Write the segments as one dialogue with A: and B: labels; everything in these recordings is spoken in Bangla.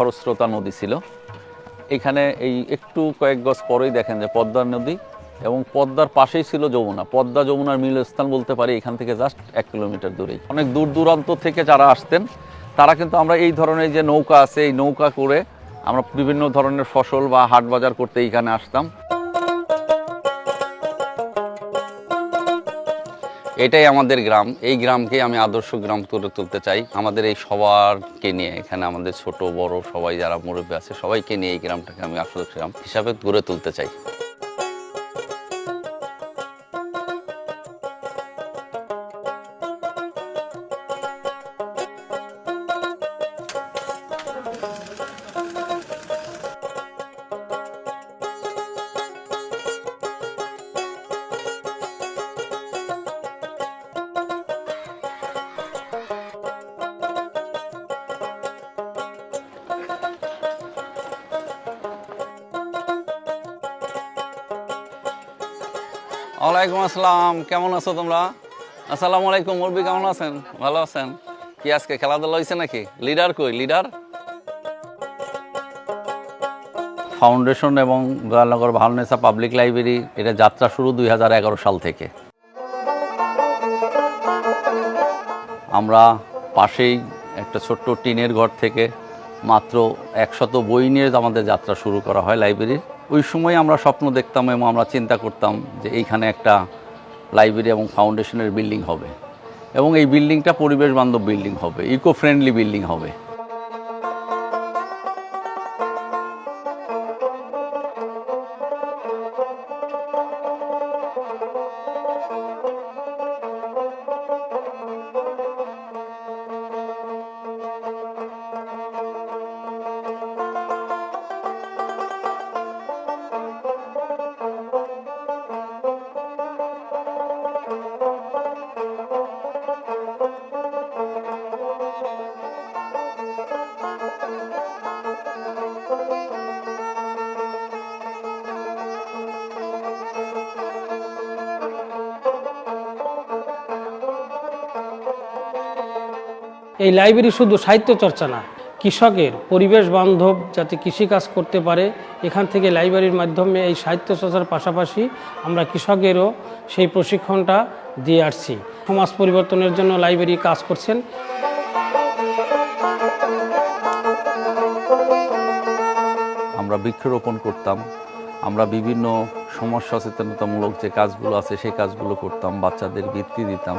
A: খরস্রোতা নদী ছিল। এখানে এই একটু কয়েক গজ পরেই দেখেন যে পদ্মার নদী এবং পদ্মার পাশেই ছিল যমুনা। পদ্মা, যমুনার মিলস্থান বলতে পারি, এখান থেকে জাস্ট এক কিলোমিটার দূরেই। অনেক দূর দূরান্ত থেকে যারা আসতেন, তারা কিন্তু আমরা এই ধরনের যে নৌকা আছে, এই নৌকা করে আমরা বিভিন্ন ধরনের ফসল বা হাট বাজার করতে এইখানে আসতাম। এটাই আমাদের গ্রাম। এই গ্রামকে আমি আদর্শ গ্রাম তুলে তুলতে চাই। আমাদের এই সবারকে নিয়ে, এখানে আমাদের ছোট, বড় সবাই যারা মুরব্বী আছে, সবাইকে নিয়ে এই গ্রামটাকে আমি আদর্শ গ্রাম হিসাবে গড়ে তুলতে চাই। ওয়ালাইকুম আসসালাম, কেমন আছো তোমরা? আসসালামু আলাইকুম মুরবি কেমন আছেন? ভালো আছেন? কি আজকে খেলাধুলা হয়েছে নাকি? লিডার কই? লিডার? ফাউন্ডেশন এবং গোয়ালনগর ভালনেসা পাবলিক লাইব্রেরি এটা যাত্রা শুরু দুই হাজার এগারো সাল থেকে। আমরা পাশেই একটা ছোট্ট টিনের ঘর থেকে মাত্র একশত বই নিয়ে আমাদের যাত্রা শুরু করা হয় লাইব্রেরির ওই সময় আমরা স্বপ্ন দেখতাম এবং আমরা চিন্তা করতাম যে এইখানে একটা লাইব্রেরি এবং ফাউন্ডেশনের বিল্ডিং হবে এবং এই বিল্ডিংটা পরিবেশ বান্ধব বিল্ডিং হবে ইকো ফ্রেন্ডলি বিল্ডিং হবে।
B: এই লাইব্রেরি শুধু সাহিত্য চর্চা না, কৃষকের, পরিবেশ বান্ধব যাতে কৃষিকাজ করতে পারে, এখান থেকে লাইব্রেরির মাধ্যমে এই সাহিত্য চর্চার পাশাপাশি আমরা কৃষকেরও সেই প্রশিক্ষণটা দিয়ে আসছি। সমাজ পরিবর্তনের জন্য লাইব্রেরি কাজ করছেন।
A: আমরা বৃক্ষরোপণ করতাম, আমরা বিভিন্ন সমাজ সচেতনতামূলক যে কাজগুলো আছে, সেই কাজগুলো করতাম, বাচ্চাদের বৃত্তি দিতাম।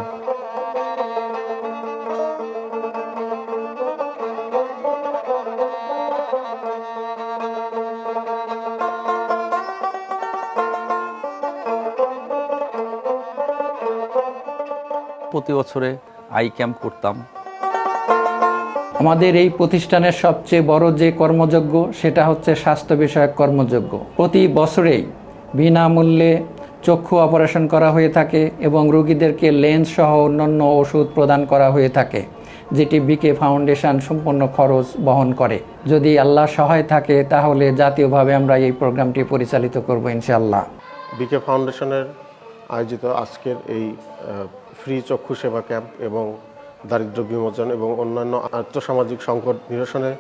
A: প্রতি বছরে আই ক্যাম্প করতাম।
C: আমাদের এই প্রতিষ্ঠানের সবচেয়ে বড় যে কর্মযজ্ঞ সেটা হচ্ছে স্বাস্থ্য বিষয়ক কর্মযজ্ঞ। প্রতি বছরেই বিনামূল্যে চক্ষু অপারেশন করা হয়ে থাকে এবং রোগীদেরকে লেন্স সহ অন্যান্য ওষুধ প্রদান করা হয়ে থাকে যেটি বিকে ফাউন্ডেশন সম্পূর্ণ খরচ বহন করে। যদি আল্লাহ সহায় থাকে তাহলে জাতীয়ভাবে আমরা এই প্রোগ্রামটি পরিচালিত করব ইনশাআল্লাহ।
D: বিকে ফাউন্ডেশনের আয়োজিত আজকের এই ফ্রি চক্ষু সেবা ক্যাম্প এবং দারিদ্র বিমোচন এবং অন্যান্য আর্থসামাজিক সংকট নিরসনে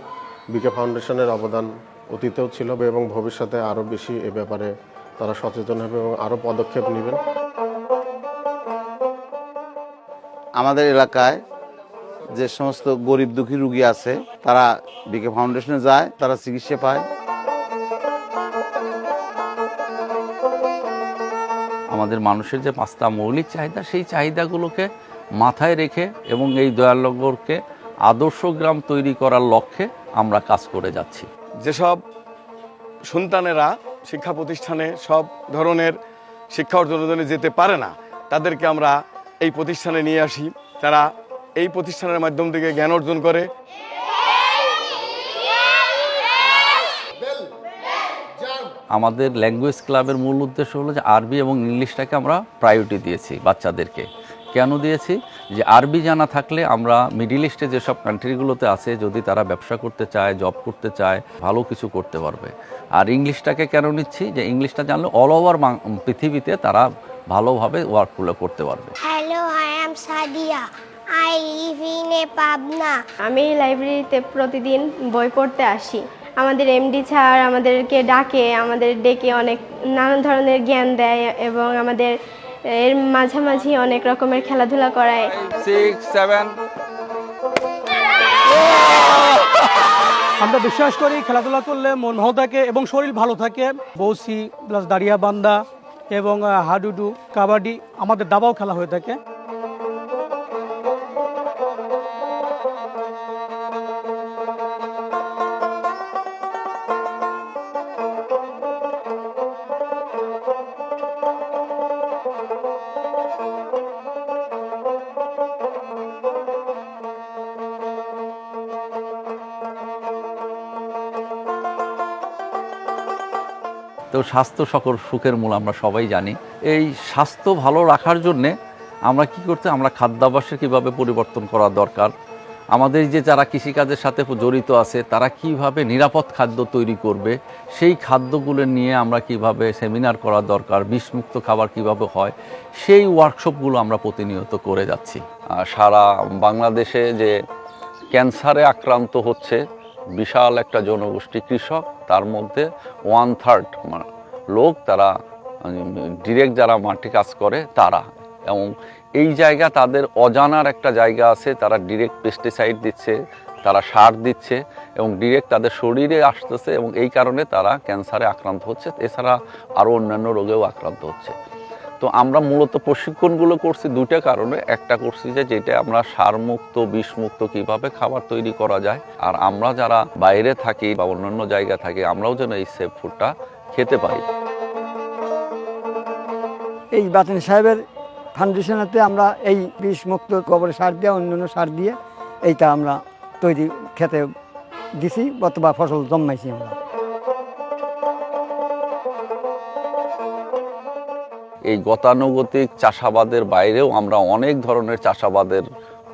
D: বিকে ফাউন্ডেশনের অবদান অতীতেও ছিল এবং ভবিষ্যতে আরও বেশি এ ব্যাপারে তারা সচেতন হবে এবং আরও পদক্ষেপ নেবেন।
E: আমাদের এলাকায় যে সমস্ত গরিব দুঃখী রুগী আছে, তারা বিকে ফাউন্ডেশনে যায়, তারা চিকিৎসা পায়।
A: আমাদের মানুষের যে পাঁচটা মৌলিক চাহিদা, সেই চাহিদাগুলোকে মাথায় রেখে এবং এই দয়ালনগরকে আদর্শ গ্রাম তৈরি করার লক্ষ্যে আমরা কাজ করে যাচ্ছি।
F: যেসব সন্তানেরা শিক্ষা প্রতিষ্ঠানে সব ধরনের শিক্ষা অর্জনের জন্য যেতে পারে না, তাদেরকে আমরা এই প্রতিষ্ঠানে নিয়ে আসি। তারা এই প্রতিষ্ঠানের মাধ্যম থেকে জ্ঞান অর্জন করে
A: আমাদের ল্যাঙ্গুয়েজ ক্লাবের মূল উদ্দেশ্য হলো যে আরবি এবং ইংলিশটাকে আমরা প্রায়োরিটি দিয়েছি বাচ্চাদেরকে। কেন দিয়েছি? যে আরবি জানা থাকলে আমরা মিডিল ইস্টে যেসব কান্ট্রিগুলোতে আছে যদি তারা ব্যবসা করতে চায় জব করতে চায় ভালো কিছু করতে পারবে। আর ইংলিশটাকে কেন নিচ্ছি? যে ইংলিশটা জানলে অল ওভার পৃথিবীতে তারা ভালোভাবে ওয়ার্কগুলো করতে পারবে।
G: Hello, I am Sadia. I live in Pabna
H: আমি এই লাইব্রেরিতে প্রতিদিন বই পড়তে আসি। আমাদের এমডি স্যার আমাদেরকে ডাকে আমাদের ডেকে অনেক নানান ধরনের জ্ঞান দেয় এবং আমাদের এর মাঝামাঝি অনেক রকমের খেলাধুলা করায়।
A: সিক্স সেভেন
I: আমরা বিশ্বাস করি খেলাধুলা করলে মন ভালো থাকে এবং শরীর ভালো থাকে। বৌসি প্লাস দাঁড়িয়া বান্দা এবং হাডুডু কাবাডি আমাদের দাবাও খেলা হয়ে থাকে।
A: তো স্বাস্থ্য সকল সুখের মূল আমরা সবাই জানি। এই স্বাস্থ্য ভালো রাখার জন্যে আমরা কি করতে আমরা খাদ্যাভ্যাসে কীভাবে পরিবর্তন করা দরকার? আমাদের যে যারা কৃষিকাজের সাথে জড়িত আছে, তারা কীভাবে নিরাপদ খাদ্য তৈরি করবে? সেই খাদ্যগুলো নিয়ে আমরা কীভাবে সেমিনার করা দরকার? বিষমুক্ত খাবার কীভাবে হয়? সেই ওয়ার্কশপগুলো আমরা প্রতিনিয়ত করে যাচ্ছি। সারা বাংলাদেশে যে ক্যান্সারে আক্রান্ত হচ্ছে বিশাল একটা জনগোষ্ঠী কৃষক, তার মধ্যে ওয়ান থার্ড লোক তারা ডিরেক্ট যারা মাঠে কাজ করে, তারা। এবং এই জায়গা তাদের অজানার একটা জায়গা আছে, তারা ডিরেক্ট পেস্টিসাইড দিচ্ছে, তারা সার দিচ্ছে, এবং ডিরেক্ট তাদের শরীরে আসতেছে, এবং এই কারণে তারা ক্যান্সারে আক্রান্ত হচ্ছে। এছাড়া আরও অন্যান্য রোগেও আক্রান্ত হচ্ছে। তো আমরা মূলত প্রশিক্ষণগুলো করছি দুইটা কারণে। একটা করছি যে, যেটা আমরা সারমুক্ত, বিষমুক্ত কীভাবে খাবার তৈরি করা যায়। আর আমরা যারা বাইরে থাকি বা অন্যান্য জায়গায় থাকি, আমরাও যেন এই সেফ ফুডটা খেতে পারি
J: এই বাতেন সাহেবের ফাউন্ডেশনেতে আমরা এই বিষমুক্ত গোবর সার দিয়ে, অন্যান্য সার দিয়ে এইটা আমরা তৈরি খেতে দিছি, অথবা ফসল জন্মাইছি আমরা।
A: এই গতানুগতিক চাষাবাদের বাইরেও আমরা অনেক ধরনের চাষাবাদের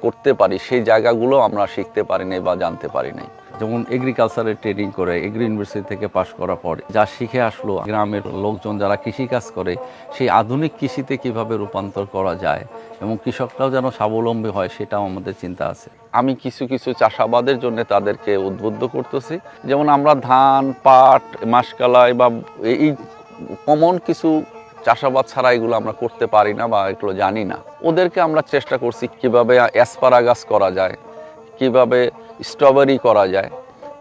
A: করতে পারি সেই জায়গাগুলো আমরা শিখতে পারি নাই বা জানতে পারি নাই। যেমন এগ্রিকালচারের ট্রেনিং করে এগ্রি ইউনিভার্সিটি থেকে পাশ করার পর যা শিখে আসলো গ্রামের লোকজন যারা কৃষিকাজ করে সেই আধুনিক কৃষিতে কীভাবে রূপান্তর করা যায় এবং কৃষকরাও যেন স্বাবলম্বী হয় সেটাও আমাদের চিন্তা আছে। আমি কিছু কিছু চাষাবাদের জন্য তাদেরকে উদ্বুদ্ধ করতেছি। যেমন আমরা ধান পাট মাসকালাই বা এই কমন কিছু চাষাবাদ ছাড়া এগুলো আমরা করতে পারি না বা এগুলো জানি না। ওদেরকে আমরা চেষ্টা করছি কীভাবে অ্যাসপারাগাস করা যায়, কীভাবে স্ট্রবেরি করা যায়।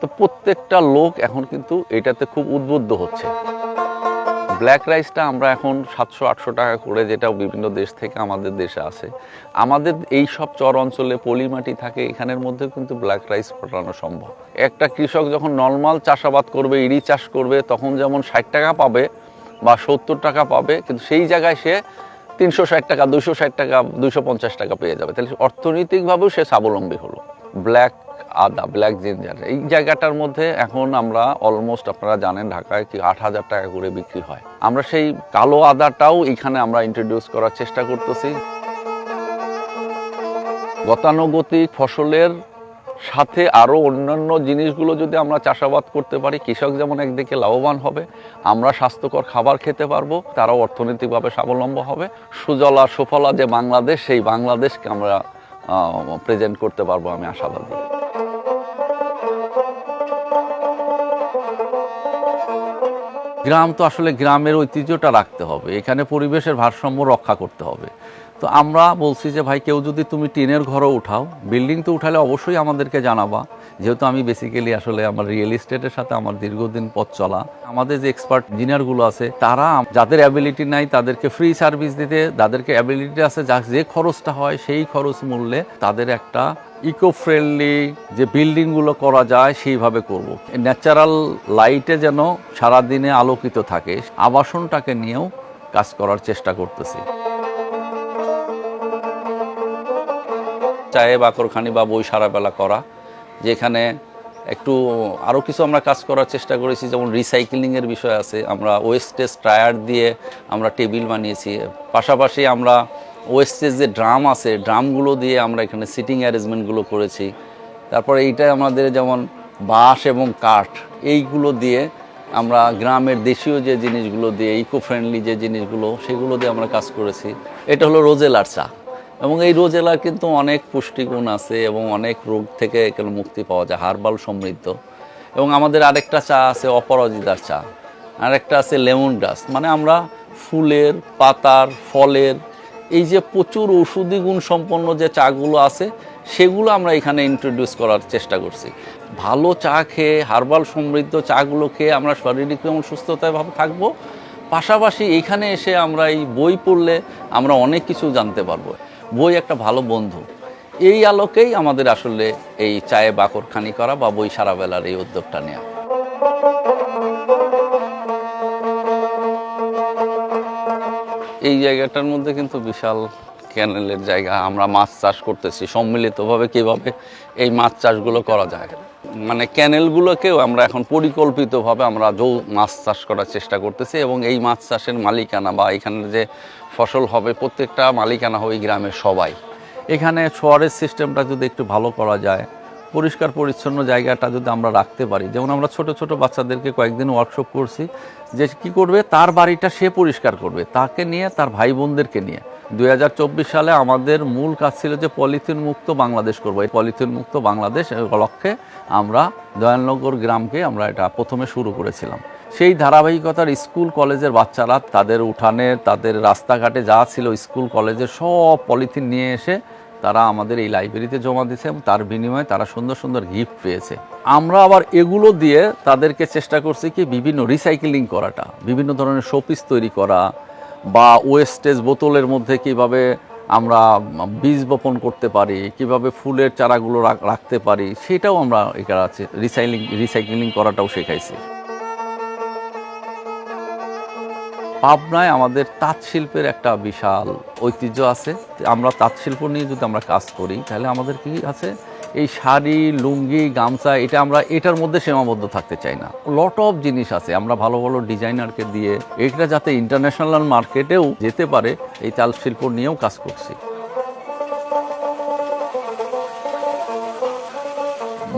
A: তো প্রত্যেকটা লোক এখন কিন্তু এটাতে খুব উদ্বুদ্ধ হচ্ছে। ব্ল্যাক রাইসটা আমরা এখন সাতশো, আটশো টাকা করে যেটা বিভিন্ন দেশ থেকে আমাদের দেশে আসে। আমাদের এই সব চর অঞ্চলে পলিমাটি থাকে, এখানের মধ্যে কিন্তু ব্ল্যাক রাইস ফোটানো সম্ভব। একটা কৃষক যখন নর্মাল চাষাবাদ করবে, ইরি চাষ করবে, তখন যেমন ষাট টাকা পাবে বা সত্তর টাকা পাবে, কিন্তু সেই জায়গায় সে তিনশো ষাট টাকা দুশো ষাট টাকা দুশো পঞ্চাশ টাকা পেয়ে যাবে। তাহলে অর্থনৈতিকভাবেও সে স্বাবলম্বী হলো। ব্ল্যাক আদা, ব্ল্যাক জিঞ্জার এই জায়গাটার মধ্যে এখন আমরা অলমোস্ট আপনারা জানেন ঢাকায় কি আট হাজার টাকা করে বিক্রি হয়। আমরা সেই কালো আদাটাও এখানে আমরা ইন্ট্রোডিউস করার চেষ্টা করতেছি। গতানুগতিক ফসলের সাথে আরও অন্যান্য জিনিসগুলো যদি আমরা চাষাবাদ করতে পারি, কৃষক যেমন একদিকে লাভবান হবে, আমরা স্বাস্থ্যকর খাবার খেতে পারব, তারাও অর্থনৈতিকভাবে স্বাবলম্ব হবে। সুজলা, সুফলা যে বাংলাদেশ, সেই বাংলাদেশকে আমরা প্রেজেন্ট করতে পারব আমি আশাবাদী গ্রাম তো আসলে গ্রামের ঐতিহ্যটা রাখতে হবে, এখানে পরিবেশের ভারসাম্য রক্ষা করতে হবে। তো আমরা বলছি যে, ভাই, কেউ যদি তুমি টিনের ঘরও উঠাও, বিল্ডিং তো উঠালে অবশ্যই আমাদেরকে জানাবা। যেহেতু আমি বেসিক্যালি আসলে আমার রিয়েল এস্টেটের সাথে আমার দীর্ঘদিন পথ চলা। আমাদের যে এক্সপার্ট ইঞ্জিনিয়ারগুলো আছে, তারা যাদের অ্যাবিলিটি নাই, তাদেরকে ফ্রি সার্ভিস দিতে যাদেরকে অ্যাবিলিটি আছে, যা যে খরচটা হয়, সেই খরচ মূল্যে তাদের একটা ইকো ফ্রেন্ডলি যে বিল্ডিংগুলো করা যায়, সেইভাবে করব। ন্যাচারাল লাইটে যেন সারাদিনে আলোকিত থাকে, আবাসনটাকে নিয়েও কাজ করার চেষ্টা করতেছি। চায়ে বাকরখানি বা বই সারাবেলা করা, যেখানে একটু আরও কিছু আমরা কাজ করার চেষ্টা করেছি, যেমন রিসাইক্লিংয়ের বিষয় আছে, আমরা ওয়েস্টেজ টায়ার দিয়ে আমরা টেবিল বানিয়েছি। পাশাপাশি আমরা ওয়েস্টেজ যে ড্রাম আছে ড্রামগুলো দিয়ে আমরা এখানে সিটিং অ্যারেঞ্জমেন্টগুলো করেছি। তারপরে এইটা আমাদের যেমন বাঁশ এবং কাঠ, এইগুলো দিয়ে আমরা গ্রামের দেশীয় যে জিনিসগুলো দিয়ে ইকো ফ্রেন্ডলি যে জিনিসগুলো, সেগুলো দিয়ে আমরা কাজ করেছি। এটা হলো রোজেলার চা। এবং এই রোজেলার কিন্তু অনেক পুষ্টিগুণ আছে এবং অনেক রোগ থেকে এখানে মুক্তি পাওয়া যায়, হার্বাল সমৃদ্ধ। এবং আমাদের আরেকটা চা আছে, অপরাজিতার চা। আরেকটা আছে লেমন গ্রাস মানে আমরা ফুলের, পাতার, ফলের, এই যে প্রচুর ঔষধি গুণ সম্পন্ন যে চাগুলো আছে, সেগুলো আমরা এখানে ইন্ট্রোডিউস করার চেষ্টা করছি। ভালো চা খেয়ে, হার্বাল সমৃদ্ধ চাগুলো খেয়ে আমরা শারীরিক এবং সুস্থতায় ভাবে থাকব। পাশাপাশি এখানে এসে আমরা এই বই পড়লে আমরা অনেক কিছু জানতে পারব। বই একটা ভালো বন্ধু। এই আলোকেই আমাদের আসলে এই চায়ে বাকরখানি করা বা বই সারাবেলার এই উদ্যোগটা নেওয়া এই জায়গাটার মধ্যে কিন্তু বিশাল ক্যানেলের জায়গা আমরা মাছ চাষ করতেছি। সম্মিলিতভাবে কীভাবে এই মাছ চাষগুলো করা যায়। মানে ক্যানেলগুলোকেও আমরা এখন পরিকল্পিতভাবে আমরা যৌ মাছ চাষ করার চেষ্টা করতেছি এবং এই মাছ চাষের মালিকানা বা এখানে যে ফসল হবে প্রত্যেকটা মালিকানা হবে গ্রামের সবাই। এখানে শহরের সিস্টেমটা যদি একটু ভালো করা যায়, পরিষ্কার পরিচ্ছন্ন জায়গাটা যদি আমরা রাখতে পারি, যেমন আমরা ছোট ছোট বাচ্চাদেরকে কয়েকদিন ওয়ার্কশপ করছি, যে কি করবে? তার বাড়িটা সে পরিষ্কার করবে। তাকে নিয়ে, তার ভাই বোনদেরকে নিয়ে। দুই হাজার চব্বিশ সালে আমাদের মূল কাজ ছিল যে পলিথিন মুক্ত বাংলাদেশ করব। এই পলিথিন মুক্ত বাংলাদেশ লক্ষ্যে আমরা দয়ালনগর গ্রামকে আমরা এটা প্রথমে শুরু করেছিলাম। সেই ধারাবাহিকতার স্কুল কলেজের বাচ্চারা তাদের উঠানে, তাদের রাস্তাঘাটে যা ছিল স্কুল কলেজের সব পলিথিন নিয়ে এসে তারা আমাদের এই লাইব্রেরিতে জমা দিয়েছে এবং তার বিনিময়ে তারা সুন্দর সুন্দর গিফট পেয়েছে। আমরা আবার এগুলো দিয়ে তাদেরকে চেষ্টা করছি কি বিভিন্ন রিসাইকেলিং করাটা, বিভিন্ন ধরনের শোপিস তৈরি করা বা ওয়েস্টেজ বোতলের মধ্যে কীভাবে আমরা বীজ বপন করতে পারি, কীভাবে ফুলের চারাগুলো রাখ- রাখতে পারি, সেটাও আমরা এখানে আছে। রিসাইলিং রিসাইকেলিং করাটাও শেখাইছি। পাবনায় আমাদের তাঁত শিল্পের একটা বিশাল ঐতিহ্য আছে। আমরা তাঁত শিল্প নিয়ে যদি আমরা কাজ করি, তাহলে আমাদের কি আছে? এই শাড়ি, লুঙ্গি, গামছা, এটা আমরা, এটার মধ্যে সীমাবদ্ধ থাকতে চাই না। লট অফ জিনিস আছে। আমরা ভালো ভালো ডিজাইনারকে দিয়ে এটা যাতে ইন্টারন্যাশনাল মার্কেটেও যেতে পারে, এই তাঁত শিল্প নিয়েও কাজ করছি।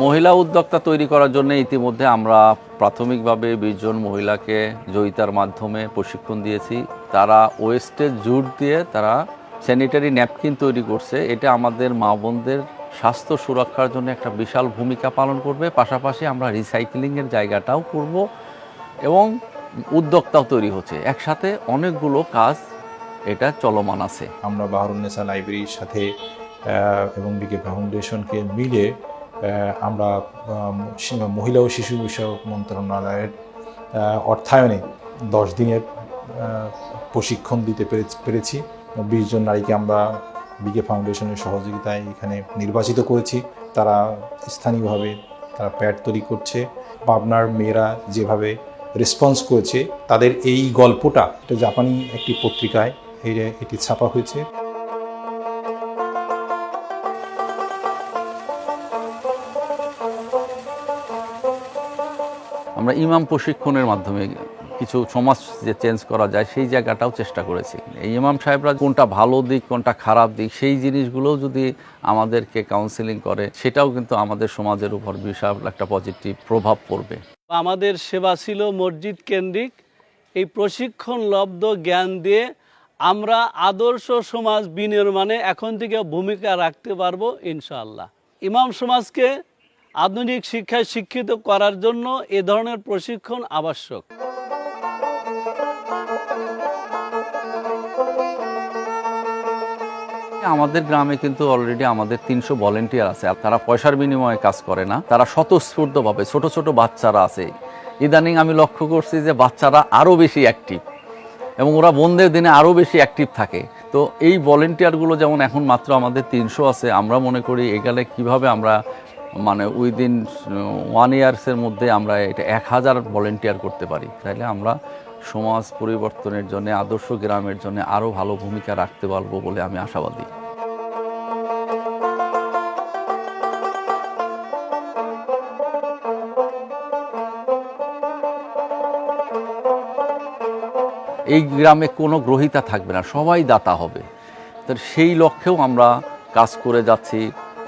A: মহিলা উদ্যোক্তা তৈরি করার জন্য ইতিমধ্যে আমরা প্রাথমিকভাবে বিশজন মহিলাকে জয়িতার মাধ্যমে প্রশিক্ষণ দিয়েছি। তারা ওয়েস্টেজ জুট দিয়ে তারা স্যানিটারি ন্যাপকিন তৈরি করছে। এটা আমাদের মা বোনদের স্বাস্থ্য সুরক্ষার জন্য একটা বিশাল ভূমিকা পালন করবে। পাশাপাশি আমরা রিসাইক্লিংয়ের জায়গাটাও করব এবং উদ্যোক্তাও তৈরি হচ্ছে। একসাথে অনেকগুলো কাজ এটা চলমান আছে।
G: আমরা বাহারুন্নেসা লাইব্রেরির সাথে এবং বিকে ফাউন্ডেশনকে মিলে আমরা মহিলা ও শিশু বিষয়ক মন্ত্রণালয়ের অর্থায়নে দশ দিনের প্রশিক্ষণ দিতে পেরে- পেরেছি। বিশ জন নারীকে আমরা বিকে ফাউন্ডেশনের সহযোগিতায় এখানে নির্বাচিত করেছি। তারা স্থানীয়ভাবে তারা প্যাড তৈরি করছে। পাবনার মেয়েরা যেভাবে রেসপন্স করেছে, তাদের এই গল্পটা একটা জাপানি একটি পত্রিকায় এটি ছাপা হয়েছে।
A: আমরা ইমাম প্রশিক্ষণের মাধ্যমে কিছু সমাজ যে চেঞ্জ করা যায়, সেই জায়গাটাও চেষ্টা করেছি। এই ইমাম সাহেবরা কোনটা ভালো দিক, কোনটা খারাপ দিক, সেই জিনিসগুলোও যদি আমাদেরকে কাউন্সিলিং করে, সেটাও কিন্তু আমাদের সমাজের উপর বিশাল একটা পজিটিভ প্রভাব পড়বে।
K: আমাদের সেবা ছিল মসজিদ কেন্দ্রিক। এই প্রশিক্ষণ লব্ধ জ্ঞান দিয়ে আমরা আদর্শ সমাজ বিনির্মাণে এখন থেকে ভূমিকা রাখতে পারব ইনশাআল্লাহ। ইমাম সমাজকে আধুনিক শিক্ষায় শিক্ষিত করার জন্য এ ধরনের প্রশিক্ষণ আবশ্যক।
A: আমাদের গ্রামে কিন্তু অলরেডি আমাদের তিনশো ভলেন্টিয়ার আছে, আর তারা পয়সার বিনিময়ে কাজ করে না। তারা স্বতঃস্ফূর্তভাবে ছোট ছোট বাচ্চারা আছে। ইদানিং আমি লক্ষ্য করছি যে বাচ্চারা আরও বেশি অ্যাক্টিভ এবং ওরা বন্ধের দিনে আরও বেশি অ্যাক্টিভ থাকে। তো এই ভলেন্টিয়ারগুলো যেমন এখন মাত্র আমাদের তিনশো আছে, আমরা মনে করি এখানে কীভাবে আমরা মানে উইদিন ওয়ান ইয়ার্সের মধ্যে আমরা এটা এক হাজার ভলেন্টিয়ার করতে পারি। তাহলে আমরা সমাজ পরিবর্তনের জন্য, আদর্শ গ্রামের জন্য আরও ভালো ভূমিকা রাখতে পারব বলে আমি আশাবাদী। এই গ্রামে কোনো গ্রহিতা থাকবে না, সবাই দাতা হবে। তো সেই লক্ষ্যেও আমরা কাজ করে যাচ্ছি।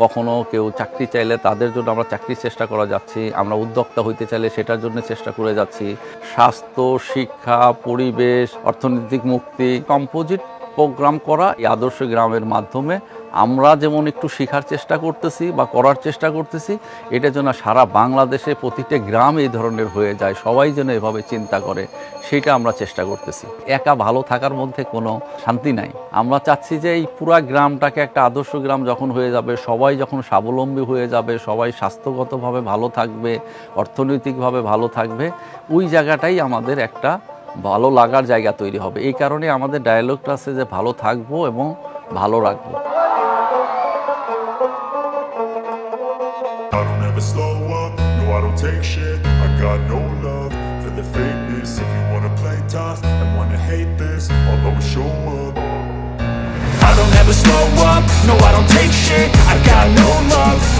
A: কখনো কেউ চাকরি চাইলে তাদের জন্য আমরা চাকরির চেষ্টা করা যাচ্ছি, আমরা উদ্যোক্তা হইতে চাইলে সেটার জন্য চেষ্টা করে যাচ্ছি। স্বাস্থ্য, শিক্ষা, পরিবেশ, অর্থনৈতিক মুক্তি, কম্পোজিট প্রোগ্রাম করা এই আদর্শ গ্রামের মাধ্যমে আমরা যেমন একটু শেখার চেষ্টা করতেছি বা করার চেষ্টা করতেছি, এটা যেন সারা বাংলাদেশে প্রতিটা গ্রাম এই ধরনের হয়ে যায়, সবাই যেন এভাবে চিন্তা করে, সেটা আমরা চেষ্টা করতেছি। একা ভালো থাকার মধ্যে কোনো শান্তি নাই। আমরা চাচ্ছি যে এই পুরা গ্রামটাকে একটা আদর্শ গ্রাম যখন হয়ে যাবে, সবাই যখন স্বাবলম্বী হয়ে যাবে, সবাই স্বাস্থ্যগতভাবে ভালো থাকবে, অর্থনৈতিকভাবে ভালো থাকবে, ওই জায়গাটাই আমাদের একটা ভালো লাগার জায়গা তৈরি হবে। এই কারণে আমাদের ডায়ালগটা আছে যে ভালো থাকব এবং ভালো রাখব।
L: I don't ever slow up, no I don't take shit. I got no love.